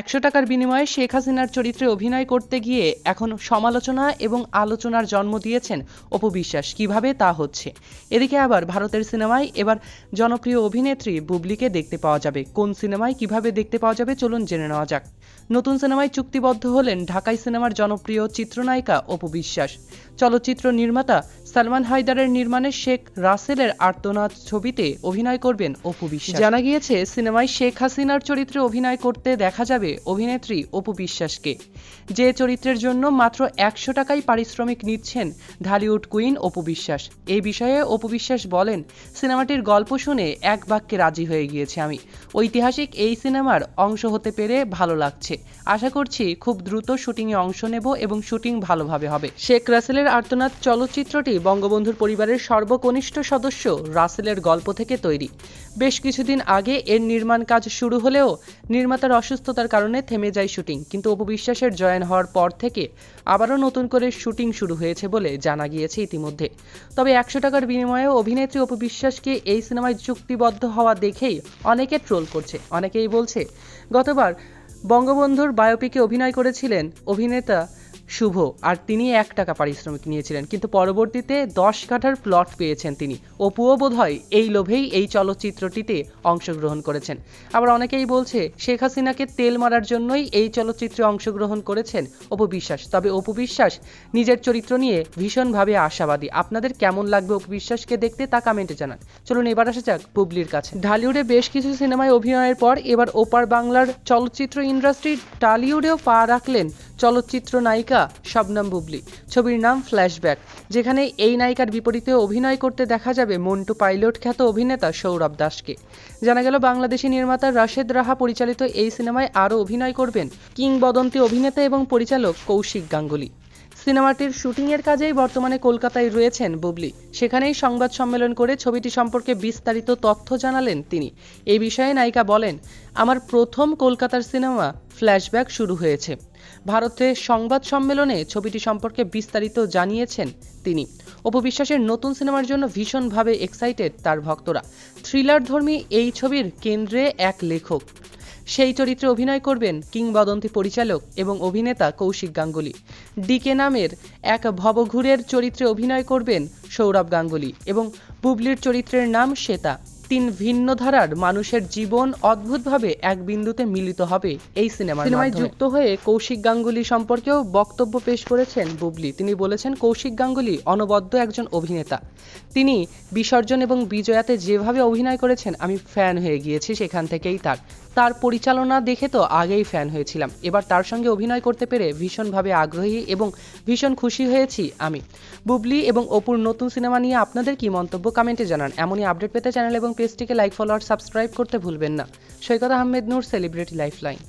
একশো টাকার বিনিময়ে শেখ হাসিনার চরিত্রে অভিনয় করতে গিয়ে এখন সমালোচনা এবং আলোচনার জন্ম দিয়েছেন অপু বিশ্বাস। কীভাবে তা হচ্ছে? এদিকে আবার ভারতের সিনেমায় এবার জনপ্রিয় অভিনেত্রী বুবলিকে দেখতে পাওয়া যাবে। কোন সিনেমায় কীভাবে দেখতে পাওয়া যাবে চলুন জেনে নেওয়া যাক। নতুন সিনেমায় চুক্তিবদ্ধ হলেন ঢাকাই সিনেমার জনপ্রিয় চিত্রনায়িকা অপু বিশ্বাস। চলচ্চিত্র নির্মাতা সালমান হায়দারের নির্মাণে শেখ রাসেলের আর্তনাদ ছবিতে অভিনয় করবেন অপু বিশ্বাস। জানা গিয়েছে, সিনেমায় শেখ হাসিনার চরিত্রে অভিনয় করতে দেখা যাবে অভিনেত্রী অপু বিশ্বাসকে। যে চরিত্রের জন্য মাত্র একশো টাকাই পারিশ্রমিক নিচ্ছেন ঢালিউড কুইন অপু বিশ্বাস। এই বিষয়ে অপু বিশ্বাস বলেন, সিনেমাটির গল্প শুনে এক বাক্যে রাজি হয়ে গিয়েছে আমি। ঐতিহাসিক এই সিনেমার অংশ হতে পেরে ভালো লাগছে। আশা করছি খুব দ্রুত শুটিংয়ে অংশ নেব এবং শুটিং ভালোভাবে হবে। শেখ রাসেলের আর্তনাদ চলচ্চিত্রটি বঙ্গবন্ধুর পরিবারের সর্বকনিষ্ঠ সদস্য রাসেলের গল্প থেকে তৈরি। বেশ কিছুদিন আগে এর নির্মাণ কাজ শুরু হলেও নির্মাতার অসুস্থতার কারণে থেমে যায় শুটিং, কিন্তু অপু বিশ্বাসের জয়েন হওয়ার পর থেকে আবারও নতুন করে শুটিং শুরু হয়েছে বলে জানা গিয়েছে ইতিমধ্যে। তবে একশো টাকার বিনিময়ে অভিনেত্রী অপু বিশ্বাসকে এই সিনেমায় চুক্তিবদ্ধ হওয়া দেখেই অনেকে ট্রোল করছে। অনেকেই বলছে, গতবার বঙ্গবন্ধুর বায়োপিকে অভিনয় করেছিলেন অভিনেতা শুভ। আর তিনি এক টাকা পারিশ্রমিক নিয়েছিলেন। কিন্তু পরবর্তীতে দশ কাঠার প্লট পেয়েছেন তিনি। অপুও বোধহয় এই লোভেই এই চলচ্চিত্রটিতে অংশগ্রহণ করেছেন। আবার অনেকেই বলছে, শেখ হাসিনাকে তেল মারার জন্যই এই চলচ্চিত্রে অংশগ্রহণ করেছেন অপু বিশ্বাস। তবে অপু বিশ্বাস নিজের চরিত্র নিয়ে ভীষণভাবে আশাবাদী। আপনাদের কেমন লাগবে অপু বিশ্বাসকে দেখতে তা কমেন্টে জানান। চলুন এবার আসা যাক বুবলির কাছে। ঢালিউডে বেশ কিছু সিনেমায় অভিনয়ের পর এবার ওপার বাংলার চলচ্চিত্র ইন্ডাস্ট্রি টালিউডেও পা রাখলেন চলচ্চিত্র নায়িকা শবনম বুবলি। ছবির নাম ফ্ল্যাশব্যাক, যেখানে এই নায়িকার বিপরীতে অভিনয় করতে দেখা যাবে মন্টু পাইলট খ্যাত অভিনেতা সৌরভ দাসকে। জানা গেল, বাংলাদেশি নির্মাতা রাশেদ রাহা পরিচালিত এই সিনেমায় আরও অভিনয় করবেন কিংবদন্তি অভিনেতা এবং পরিচালক কৌশিক গাঙ্গুলি। সিনেমাটির শুটিংয়ের কাজেই বর্তমানে কলকাতায় রয়েছেন বুবলি। সেখানেই সংবাদ সম্মেলন করে ছবিটি সম্পর্কে বিস্তারিত তথ্য জানালেন তিনি। এ বিষয়ে নায়িকা বলেন, আমার প্রথম কলকাতার সিনেমা ফ্ল্যাশব্যাক শুরু হয়েছে। ভারতে সংবাদ সম্মেলনে ছবিটি সম্পর্কে বিস্তারিত জানিয়েছেন তিনি। অপবিশ্বাসের নতুন সিনেমার জন্য ভীষণভাবে এক্সাইটেড তার ভক্তরা। থ্রিলার ধর্মী এই ছবির কেন্দ্রে এক লেখক। সেই চরিত্রে অভিনয় করবেন কিংবদন্তি পরিচালক এবং অভিনেতা কৌশিক গাঙ্গুলি। ডিকে নামের এক ভবঘুরের চরিত্রে অভিনয় করবেন সৌরভ গাঙ্গুলি এবং বুবলির চরিত্রের নাম শ্বেতা। তিন ভিন্ন ধারার মানুষের জীবন অদ্ভুতভাবে এক বিন্দুতে মিলিত হবে এই সিনেমা সিনেমায় যুক্ত হয়ে কৌশিক গাঙ্গুলি সম্পর্কেও বক্তব্য পেশ করেছেন বুবলি। তিনি বলেছেন কৌশিক গাঙ্গুলি অনবদ্য একজন অভিনেতা। তিনি বিসর্জন এবং বিজয়াতে যেভাবে অভিনয় করেছেন আমি ফ্যান হয়ে গিয়েছি সেখান থেকেই তার তার পরিচালনা দেখে তো আগেই ফ্যান হয়েছিলাম। এবার তার সঙ্গে অভিনয় করতে পেরে ভীষণভাবে আগ্রহী এবং ভীষণ খুশি হয়েছি আমি। বুবলি এবং অপুর নতুন সিনেমা নিয়ে আপনাদের কি মন্তব্য কমেন্টে জানান। এমনই আপডেট পেতে চ্যানেল এবং পেজটিকে লাইক, ফলো আর সাবস্ক্রাইব করতে ভুলবেন না। Saikat Ahmed Noor, celebrity lifeline.